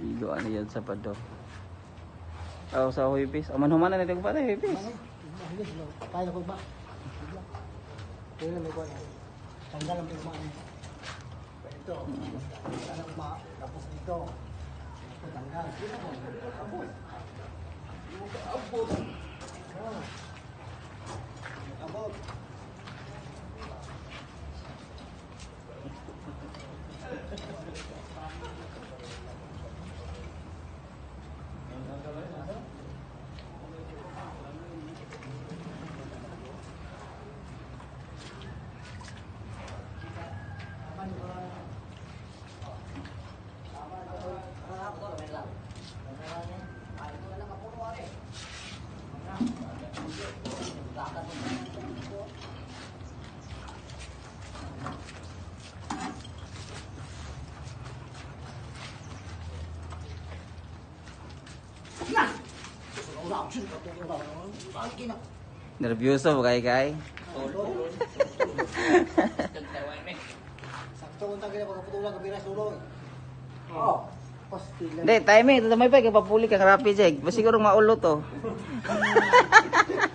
Igo ano yan sa pado. Oh, sa huipis. Aman humana na ito pa tayo huipis. Kaya ko ba? Kaya may kuha. Tanggal ang pagma. Ito. Tanggal ang. Tapos dito. Ito, Tanggal. Nervyoso ba kay kay? Sakto kung tagay na pagkaputulang kabiras ulo. Oh. Postila. Hindi, timing. Ito may pa. Kapapuli kang rapid, Jake. Siguro maulo to.